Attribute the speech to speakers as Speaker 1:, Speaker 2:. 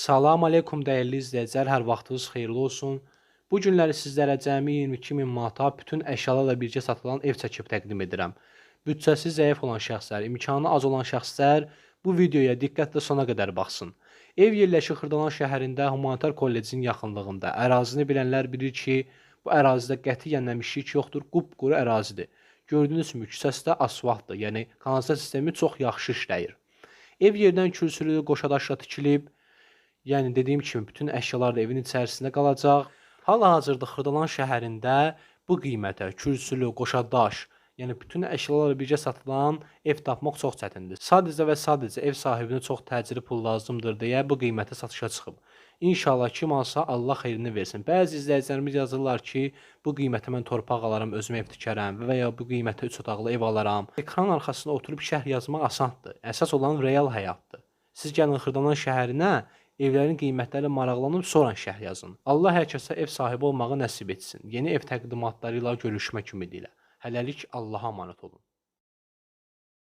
Speaker 1: Salam aleykum dəyərli izləyicilər, hər vaxtınız xeyirli olsun. Bu günləri sizlərə cəmi 22 min manata bütün əşyalarla birgə satılan ev çəkib təqdim edirəm. Büdcəsi zəif olan şəxslər, imkanı az olan şəxslər bu videoya diqqətlə sona qədər baxsın. Ev yerləşir Xırdalan şəhərində Humanitar Kollecinin yaxınlığında. Ərazini bilənlər bilir ki, bu ərazidə qətiyyən nəmişlik yoxdur, qupquru ərazidir. Gördüyünüz kimi küçəsi də asfaltdır, yəni kanalizasiya sistemi çox yaxşı işləyir. Ev yerdən kürsülü qoşadaşla tikilib, Yəni dediyim kimi bütün əşyalar da evin içərisində qalacaq. Hal-hazırda Xırdalan şəhərində bu qiymətə kürsülü, qoşadaş, yəni bütün əşyalarla birgə satılan ev tapmaq çox çətindir. Sadəcə və sadəcə ev sahibinə çox təcili pul lazımdır deyə bu qiymətə satışa çıxıb. İnşallah kim alsa Allah xeyrini versin. Bəzi izləyicilərimiz yazırlar ki, bu qiymətə mən torpaq alaram, özümə ev tikərəm və ya bu qiymətə 3 otaqlı ev alaram. Ekran arxasında oturub şərh yazmaq asandır. Əsas olan real həyatdır. Siz gəlin Xırdalan şəhərinə, evlərin qiymətləri maraqlanıb sonra şərh yazın. Allah hər kəsə ev sahibi olmağı nəsib etsin. Yeni ev təqdimatları ilə görüşmək ümidi ilə. Hələlik Allaha əmanət olun.